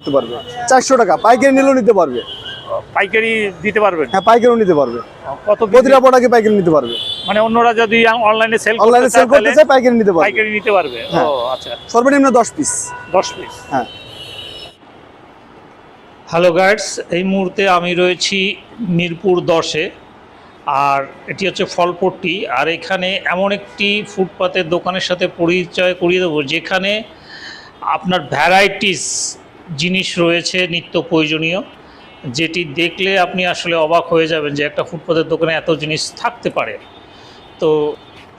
করতে পারবে। চারশো টাকা পাইকারি নিলেও নিতে পারবে। পাইকারি দিতে পারবেন? হ্যাঁ পাইকারিও নিতে পারবে। কত piece? প্রতিটা প্রোডাক্টে পাইকারি নিতে পারবে। মানে অন্যরা যদি অনলাইনে সেল অনলাইনে সেল করতে চায় পাইকারি নিতে পারবে। পাইকারি নিতে পারবে। ও হ্যাঁ। আচ্ছা। সর্বনিম্ন পিস দশ পিস হ্যাঁ। হ্যালো গাইডস এই মুহূর্তে আমি রয়েছি মিরপুর দশে। আর এটি হচ্ছে ফলপট্টি। আর এখানে এমন একটি ফুটপাতের দোকানের সাথে পরিচয় করিয়ে দেবো যেখানে আপনার ভ্যারাইটিস জিনিস রয়েছে নিত্য প্রয়োজনীয় যেটি দেখলে আপনি আসলে অবাক হয়ে যাবেন যে একটা ফুটপাতের দোকানে এত জিনিস থাকতে পারে। তো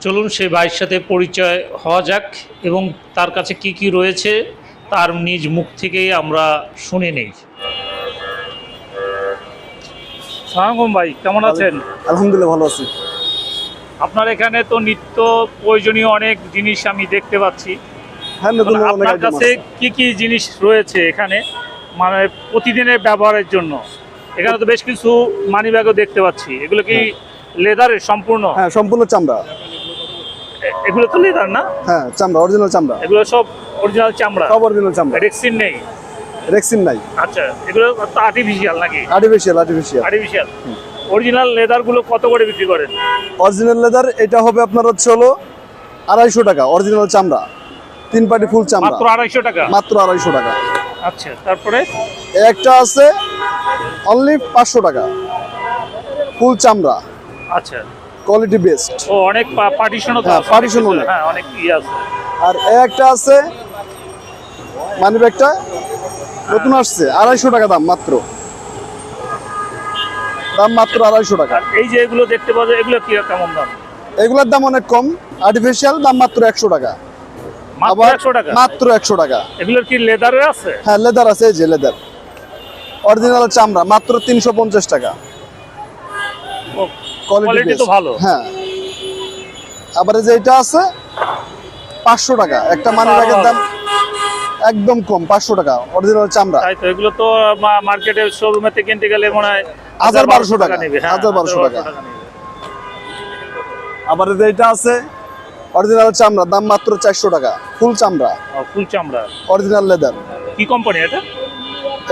চলুন সেই ভাইয়ের সাথে পরিচয় হওয়া যাক এবং তার কাছে কি কি রয়েছে তার নিজ মুখ থেকেই আমরা শুনে নেই। ভাই কেমন আছেন? আলহামদুলিল্লাহ ভালো আছি। আপনার এখানে তো নিত্য প্রয়োজনীয় অনেক জিনিস আমি দেখতে পাচ্ছি। হ্যাঁ নতুন আপনার কাছে। কি কি জিনিস রয়েছে এখানে? মানে প্রতিদিনের ব্যবহারের জন্য। এখানে তো বেশ কিছু মানি ব্যাগও দেখতে পাচ্ছি। এগুলো কি লেদারের সম্পূর্ণ? হ্যাঁ সম্পূর্ণ চামড়া। এগুলো তো লেদার না? হ্যাঁ চামড়া অরিজিনাল চামড়া। এগুলো সব অরিজিনাল চামড়া? সব অরিজিনাল চামড়া। রেক্সিন নেই? রেক্সিন নাই। আচ্ছা এগুলো তো আর্টিফিশিয়াল নাকি? আর্টিফিশিয়াল আর্টিফিশিয়াল আর্টিফিশিয়াল অরিজিনাল লেদারগুলো কত করে বিক্রি করেন? অরিজিনাল লেদার এটা হবে আপনার হচ্ছে হলো আড়াইশো টাকা অরিজিনাল চামড়া। তিন পাটি ফুল চামড়া। মাত্র আড়াইশো টাকা? মাত্র আড়াইশো টাকা। আচ্ছা তারপরে? একটা আছে অনলি পাঁচশো টাকা। ফুল চামড়া। আচ্ছা। কোয়ালিটি বেস্ট ও অনেক পার্টিশনও তো হ্যাঁ, আছে, অনেক হ্যাঁ অনেক ইয়ে আছে। আর একটা আছে মানি ব্যাগটা নতুন আসছে আড়াইশো টাকা দাম মাত্র। দাম মাত্র আড়াইশো টাকা। এই যে এগুলো দেখতে পাওয়া যায় এগুলো কি কেমন দাম? এগুলোর দাম অনেক কম আর্টিফিশিয়াল দাম মাত্র একশো টাকা। আবার মাত্র একশো টাকা। এগুলোর কি লেদারের আছে? হ্যাঁ লেদার আছে এই যে লেদার অরিজিনাল চামড়া মাত্র তিনশো পঞ্চাশ টাকা। কোয়ালিটি কোয়ালিটি তো ভালো। হ্যাঁ। আবার যে এটা আছে পাঁচশো টাকা। একটা মানি ব্যাগের দাম একদম কম পাঁচশো টাকা অরিজিনাল চামড়া। তাই তো এগুলো তো মার্কেটের শোরুমে থেকে কিনতে গেলে মনে হয় হাজার বারোশো টাকা। নেবে। হ্যাঁ, হাজার বারোশো টাকা। আবার যে এটা আছে অরিজিনাল চামড়া দাম মাত্র চারশো টাকা ফুল চামড়া। ফুল চামড়া। অরিজিনাল লেদার কি কোম্পানি এটা?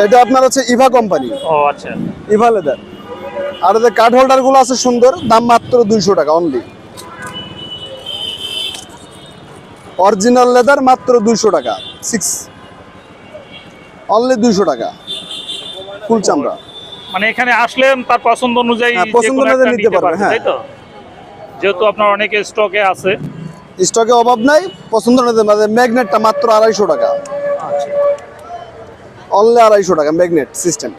এটা আপনার হচ্ছে ইভা কোম্পানি ও আচ্ছা। ইভা লেদার আর এই যে কার্ড হোল্ডারগুলো আছে সুন্দর দাম মাত্র দুইশো টাকা অনলি অরিজিনাল লেদার মাত্র দুইশো টাকা সিক্স অনলি দুইশো টাকা ফুল চামড়া। মানে এখানে আসলে তার পছন্দ অনুযায়ী হ্যাঁ, পছন্দ অনুযায়ী নিতে পারবে, হ্যাঁ। তাই তো? যেহেতু আপনার অনেকে স্টকে আছে স্টকে অভাব নাই পছন্দ ম্যাগনেটটা মাত্র আড়াইশো টাকা। অনলি আড়াইশো টাকা ম্যাগনেট সিস্টেম।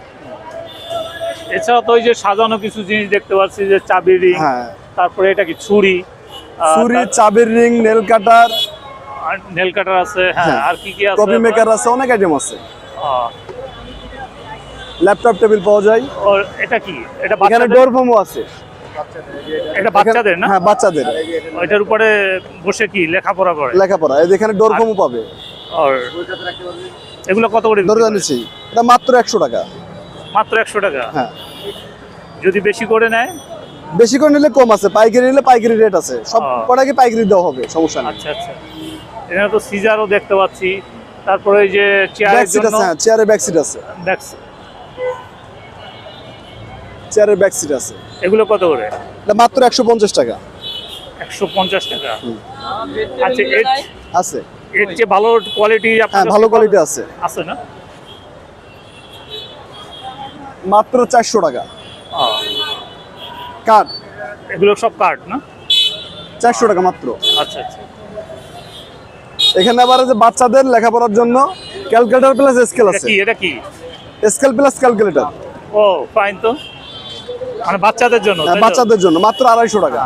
এছাড়া তো ওই যে সাজানো কিছু জিনিস দেখতে পাচ্ছি যে চাবি রিং হ্যাঁ। তারপরে এটা কি ছুরি? ছুরি চাবির ring nail cutter. Nail cutter আছে হ্যাঁ হ্যাঁ। আর কি কি আছে? কপি মেকার আছে অনেক আইটেম আছে। ল্যাপটপ টেবিল পাওয়া যায়। ও, এটা কি? এটা এখানে ডোর ফোমও আছে। এটা বাচ্চাদের না? হ্যাঁ বাচ্চাদের। ওইটার উপরে বসে কি লেখাপড়া করে? লেখাপড়া এখানে ডোর ফোমও পাবে। আর এগুলো কত করে ধরে জানিছি এটা মাত্র একশো টাকা। মাত্র একশো টাকা? হ্যাঁ। যদি বেশি করে নেয়? বেশি করে নিলে কম আছে পাইকারি নিলে পাইকারি রেট আছে। সব কটাকে পাইকারি দেওয়া হবে? সমস্যা নেই। আচ্ছা আচ্ছা। এখানে তো সিজারও দেখতে পাচ্ছি। তারপরে ওই যে ব্যাক চেয়ারের জন্য চেয়ারে ব্যাক সিট আছে। দেখছি চেয়ারের ব্যাক সিট আছে। এগুলো কত করে? মাত্র একশো পঞ্চাশ টাকা। একশো পঞ্চাশ টাকা। আচ্ছা এর আছে। এর চেয়ে ভালো কোয়ালিটি হ্যাঁ ভালো কোয়ালিটি আছে। আছে না? মাত্র চারশো টাকা। কাঠ এগুলো সব কার্ড না? চারশো টাকা মাত্র। আচ্ছা আচ্ছা। এখানে আবার যে বাচ্চাদের লেখাপড়ার জন্য ক্যালকুলেটর প্লাস স্কেল আছে। কি? এটা কি? স্কেল প্লাস ক্যালকুলেটর ও ফাইন তো। মানে বাচ্চাদের জন্য বাচ্চাদের জন্য মাত্র আড়াইশো টাকা।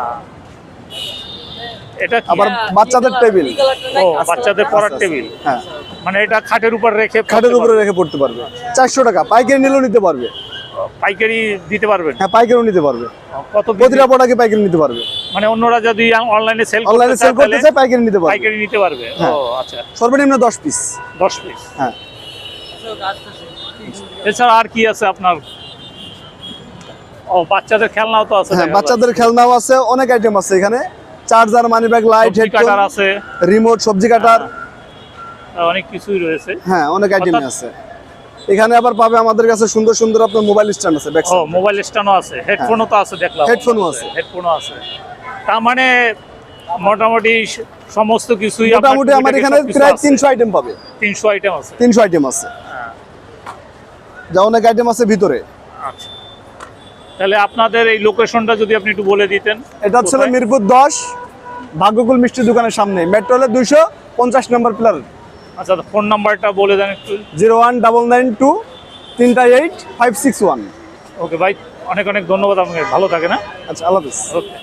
এটা? আবার বাচ্চাদের টেবিল। ও বাচ্চাদের পড়ার টেবিল? হ্যাঁ। মানে এটা খাটের উপর রেখে খাটের উপরে রেখে পড়তে পারবে। চারশো টাকা পাইকারি নিলেও নিতে পারবে। পাইকারি দিতে পারবেন? হ্যাঁ পাইকারিও নিতে পারবে। কত? প্রতিটা প্রোডাক্টে পাইকারি নিতে পারবে। মানে অন্যরা যদি অনলাইনে সেল অনলাইনে সেল করতে চায় পাইকারি নিতে পারবে। পাইকারি নিতে পারবে। ও হ্যাঁ। আচ্ছা। সর্বনিম্ন দশ পিস দশ পিস হ্যাঁ। এছাড়া আর কি আছে আপনার ও বাচ্চাদের খেলনাও তো আছে হ্যাঁ বাচ্চাদের খেলনাও আছে অনেক আইটেম আছে এখানে। Charger money bag light. Headphone আছে। রিমোট সবজি কাটার অনেক কিছুই রয়েছে। হ্যাঁ অনেক আইটেম আছে। এখানে আবার পাবে আমাদের কাছে সুন্দর সুন্দর আপনার মোবাইল স্ট্যান্ড আছে ও মোবাইল স্ট্যান্ডও আছে। হেডফোনও তো আছে দেখলাম। হেডফোনও আছে। হেডফোনও আছে। তার মানে মোটামুটি সমস্ত কিছুই মোটামুটি আমার এখানে প্রায় আছে। তিনশো আইটেম পাবে। তিনশো আইটেম আছে। তিনশো আইটেম আছে। হ্যাঁ। যা অনেক আইটেম আছে ভিতরে। আচ্ছা। তাহলে আপনাদের এই লোকেশনটা যদি আপনি একটু বলে দিতেন। এটা হচ্ছে মিরপুর দশ ভাগ্যকুল মিষ্টি দোকানের সামনে। মেট্রো হলে দুইশো পঞ্চাশ নম্বর প্লার আচ্ছা ফোন নাম্বারটা বলে দেন একটু। Zero one double nine two তিনটা eight five six one. Okay ভাই অনেক অনেক ধন্যবাদ আপনাকে। ভালো থাকে না আচ্ছা আল্লাহ হাফিজ। ওকে